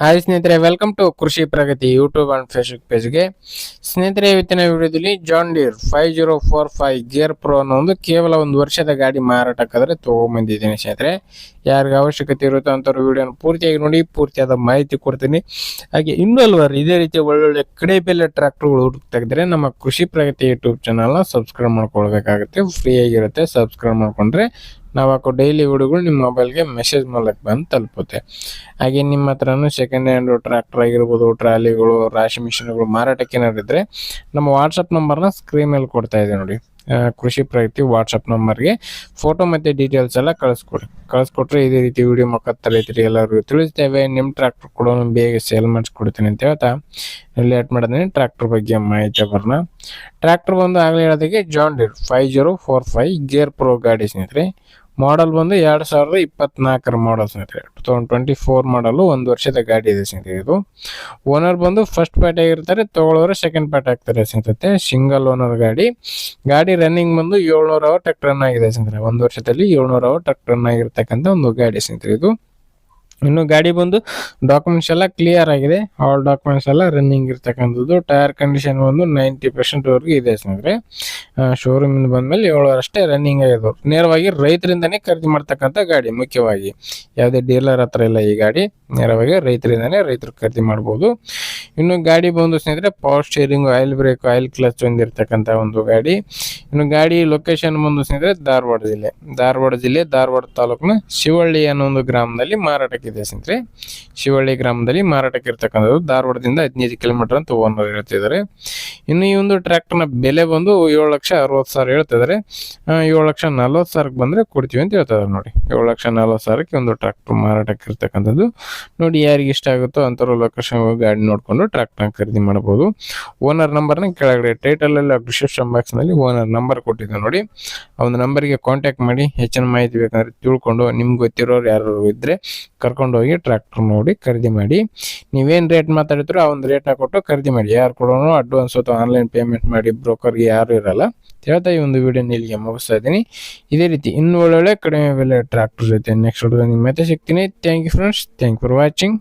Hi ಸ್ನೇಹಿತರೆ welcome to Krishi Pragati YouTube and Facebook ಪೇಜ್ಗೆ ಸ್ನೇಹಿತರೆ, ಇವತ್ತಿನ ವಿಡಿಯೋದಲ್ಲಿ John Deere five zero four five gear pro ಅನ್ನೋ ಒಂದು ಕೇವಲ ಒಂದು ವರ್ಷದ ಗಾಡಿ ಮಾರಾಟಕ್ಕಾದ್ರೆ ತೊಗೊಂಬಂದಿದ್ದೀನಿ ಸ್ನೇಹಿತರೆ. ಯಾರಿಗೆ ಅವಶ್ಯಕತೆ ಇರುತ್ತೋ ಅಂಥವ್ರು ವಿಡಿಯೋನ ಪೂರ್ತಿಯಾಗಿ ನೋಡಿ, ಪೂರ್ತಿಯಾದ ಮಾಹಿತಿ ಕೊಡ್ತೀನಿ. ಹಾಗೆ ಇನ್ನೂ ಹಲವಾರು ಇದೇ ರೀತಿ ಒಳ್ಳೊಳ್ಳೆ ಕಡೆ ಬೆಲೆ ಟ್ರ್ಯಾಕ್ಟರ್ಗಳು ಹುಡುಕ್ತಾ ನಮ್ಮ ಕೃಷಿ ಪ್ರಗತಿ ಯೂಟ್ಯೂಬ್ ಚಾನಲ್ನ ಸಬ್ಸ್ಕ್ರೈಬ್ ಮಾಡ್ಕೊಳ್ಬೇಕಾಗುತ್ತೆ. ಫ್ರೀ ಆಗಿರುತ್ತೆ ಸಬ್ಸ್ಕ್ರೈಬ್ ಮಾಡ್ಕೊಂಡ್ರೆ ನಾವು ಹಾಕೋ ಡೈಲಿ ವಿಡಿಯೋಗಳು ನಿಮ್ಮ ಮೊಬೈಲ್ಗೆ ಮೆಸೇಜ್ ಮೂಲಕ ಬಂದು ತಲುಪುತ್ತೆ. ಹಾಗೆ ನಿಮ್ಮ ಹತ್ರನೂ ಸೆಕೆಂಡ್ ಹ್ಯಾಂಡ್ ಟ್ರ್ಯಾಕ್ಟರ್ ಆಗಿರ್ಬೋದು, ಟ್ರಾಲಿಗಳು, ರಾಶಿ ಮಿಷಿನ್ಗಳು, ಮಾರಾಟಕ್ಕೆ ಏನಾರು ಇದ್ದರೆ ನಮ್ಮ ವಾಟ್ಸಪ್ ನಂಬರ್ನ ಸ್ಕ್ರೀನ್ ಮೇಲೆ ಕೊಡ್ತಾ ಇದೆ ನೋಡಿ. ಕೃಷಿ ಪ್ರಗತಿ ವಾಟ್ಸಪ್ ನಂಬರ್ಗೆ ಫೋಟೋ ಮತ್ತು ಡೀಟೇಲ್ಸ್ ಎಲ್ಲ ಕಳಿಸ್ಕೊಡಿ. ಕಳಿಸ್ಕೊಟ್ರೆ ಇದೇ ರೀತಿ ವಿಡಿಯೋ ಮುಖಾಂತರ ರೈತರಿಗೆ ಎಲ್ಲರಿಗೂ ತಿಳಿಸ್ತೇವೆ. ನಿಮ್ಮ ಟ್ರ್ಯಾಕ್ಟರ್ ಕೂಡ ಬೇಗ ಸೇಲ್ ಮಾಡಿಸ್ಕೊಡ್ತೀನಿ ಅಂತ ಹೇಳ್ತಾ ಲೇಟ್ ಮಾಡಿದ್ರೆ ಟ್ರ್ಯಾಕ್ಟರ್ ಬಗ್ಗೆ ಮಾಹಿತಿ ಬರೋಣ ಟ್ರ್ಯಾಕ್ಟರ್ ಬಂದು ಆಗಲೇ ಹೇಳೋದಕ್ಕೆ John Deere five zero four five gear pro ಗಾಡಿ ಸ್ನೇಹಿತರೆ. ಮಾಡಲ್ ಬಂದು ಎರಡು ಸಾವಿರದ ಇಪ್ಪತ್ನಾಲ್ಕರ ಮಾಡಲ್ ಸ್ನೇಹಿತರೆ. ಟು ತೌಸಂಡ್ ಟ್ವೆಂಟಿ ಫೋರ್ ಮಾಡಲು ಒಂದು ವರ್ಷದ ಗಾಡಿ ಇದೆ ಸ್ನೇಹಿತರೆ ಇದು. ಓನರ್ ಬಂದು ಫಸ್ಟ್ ಪಾರ್ಟಿ ಆಗಿರ್ತಾರೆ, ತಗೊಳ್ಳೋರು ಸೆಕೆಂಡ್ ಪಾರ್ಟ್ ಆಗ್ತಾರೆ ಸ್ನೇಹಿತರೆ. ಸಿಂಗಲ್ ಓನರ್ ಗಾಡಿ. ಗಾಡಿ ರನ್ನಿಂಗ್ ಬಂದು ಏಳ್ನೂರ ಅವರ್ ಟ್ರಕ್ ರನ್ ಆಗಿದೆ ಸ್ನೇಹಿತರೆ. ಒಂದು ವರ್ಷದಲ್ಲಿ ಏಳ್ನೂರ ಅವರ್ ಟ್ರಕ್ ರನ್ ಆಗಿರ್ತಕ್ಕಂಥ ಒಂದು ಗಾಡಿ ಸ್ನೇಹಿತರೆ ಇದು. ಇನ್ನು ಗಾಡಿ ಬಂದು ಡಾಕ್ಯುಮೆಂಟ್ಸ್ ಎಲ್ಲ ಕ್ಲಿಯರ್ ಆಗಿದೆ. ಆಲ್ ಡಾಕ್ಯುಮೆಂಟ್ಸ್ ಎಲ್ಲ ರನ್ನಿಂಗ್ ಇರ್ತಕ್ಕಂಥದ್ದು. ಟೈರ್ ಕಂಡೀಷನ್ ಬಂದು ನೈಂಟಿ ಪರ್ಸೆಂಟ್ವರೆಗೂ ಇದೆ ಸ್ನೇಹಿತರೆ. ಶೋರೂಮಿಂದ ಬಂದಮೇಲೆ ಏಳುವರಷ್ಟೇ ರನ್ನಿಂಗ್ ಆಗಿದ್ದು ನೇರವಾಗಿ ರೈತರಿಂದನೇ ಖರೀದಿ ಮಾಡ್ತಕ್ಕಂಥ ಗಾಡಿ ಮುಖ್ಯವಾಗಿ. ಯಾವುದೇ ಡೀಲರ್ ಹತ್ರ ಇಲ್ಲ ಈ ಗಾಡಿ. ನೇರವಾಗಿ ರೈತರಿಂದನೇ ರೈತರು ಖರೀದಿ ಮಾಡ್ಬೋದು. ಇನ್ನು ಗಾಡಿ ಬಂದು ಸ್ನೇಹಿತರೆ power steering oil brake oil clutch ಹೊಂದಿರತಕ್ಕಂಥ ಒಂದು ಗಾಡಿ. ಇನ್ನು ಗಾಡಿ ಲೊಕೇಶನ್ ಬಂದು ಸ್ನೇಹಿತರೆ, ಧಾರವಾಡ ಜಿಲ್ಲೆ. ಧಾರವಾಡ ಜಿಲ್ಲೆ, ಧಾರವಾಡ ತಾಲೂಕಿನ ಶಿವಳ್ಳಿ ಅನ್ನೋ ಒಂದು ಗ್ರಾಮದಲ್ಲಿ ಮಾರಾಟಕ್ಕಿದೆ ಸ್ನೇಹಿತರೆ. ಶಿವಳ್ಳಿ ಗ್ರಾಮದಲ್ಲಿ ಮಾರಾಟಕ್ಕೆ ಇರ್ತಕ್ಕಂಥದ್ದು ಧಾರವಾಡದಿಂದ ಹದಿನೈದು ಕಿಲೋಮೀಟರ್ ಅಂತ ಓನರ್ ಹೇಳ್ತಿದ್ದಾರೆ ಇನ್ನು ಈ ಒಂದು ಟ್ರ್ಯಾಕ್ಟರ್ನ ಬೆಲೆ ಬಂದು ಏಳು ಲಕ್ಷ ಅರವತ್ತು ಸಾವಿರ ಹೇಳ್ತಿದ್ದಾರೆ ಏಳು ಲಕ್ಷ ನಲ್ವತ್ತು ಸಾವಿರಕ್ಕೆ ಬಂದರೆ ಕೊಡ್ತೀವಿ ಅಂತ ಹೇಳ್ತಿದ್ದಾರೆ ನೋಡಿ. ಏಳು ಲಕ್ಷ ನಲ್ವತ್ತು ಸಾವಿರಕ್ಕೆ ಒಂದು ಟ್ರ್ಯಾಕ್ಟರ್ ಮಾರಾಟಕ್ಕೆ ಇರ್ತಕ್ಕಂಥದ್ದು. ನೋಡಿ ಯಾರಿಗೆ ಇಷ್ಟ ಆಗುತ್ತೋ ಅಂಥವ್ರು ಲೊಕೇಶನ್ ಗಾಡಿ ನೋಡಿಕೊಂಡು ಟ್ರ್ಯಾಕ್ಟರ್ನ ಖರೀದಿ ಮಾಡಬಹುದು ಓನರ್ ನಂಬರ್ನ ಕೆಳಗಡೆ ಟೈಟಲಲ್ಲಿ ಡಿಸ್ಕ್ರಿಪ್ಷನ್ ಬಾಕ್ಸ್ನಲ್ಲಿ ಓನರ್ ನಂಬರ್ ಕೊಟ್ಟಿದ್ದೆ ನೋಡಿ. ಆ ಒಂದು ನಂಬರ್ಗೆ ಕಾಂಟ್ಯಾಕ್ಟ್ ಮಾಡಿ, ಹೆಚ್ಚಿನ ಮಾಹಿತಿ ಬೇಕಂದ್ರೆ ತಿಳ್ಕೊಂಡು ನಿಮ್ಗೆ ಗೊತ್ತಿರೋರು ಯಾರು ಇದ್ದರೆ ಕರ್ಕೊಂಡು ಹೋಗಿ ಟ್ರ್ಯಾಕ್ಟರ್ ನೋಡಿ ಖರೀದಿ ಮಾಡಿ. ನೀವೇನು ರೇಟ್ ಮಾತಾಡಿದ್ರು ಆ ಒಂದು ರೇಟ್ನ ಕೊಟ್ಟು ಖರೀದಿ ಮಾಡಿ. ಯಾರು ಕೊಡೋನು ಅಡ್ವಾನ್ಸ್ ಅಥವಾ ಆನ್ಲೈನ್ ಪೇಮೆಂಟ್ ಮಾಡಿ ಬ್ರೋಕರ್ಗೆ ಯಾರು ಇರಲ್ಲ ಹೇಳ್ತಾ ಈ ಒಂದು ವಿಡಿಯೋ ಇಲ್ಲಿಗೆ ಮುಗಿಸ್ತಾ ಇದ್ದೀನಿ. ಇದೇ ರೀತಿ ಇನ್ನು ಒಳ್ಳೊಳ್ಳೆ ಕಡಿಮೆ ಬೆಲೆ ಟ್ರ್ಯಾಕ್ಟರ್ ಜೊತೆ ನೆಕ್ಸ್ಟ್ ನಿಮ್ಮ ಮತ್ತೆ ಸಿಗ್ತೀನಿ. Thank you friends thank for watching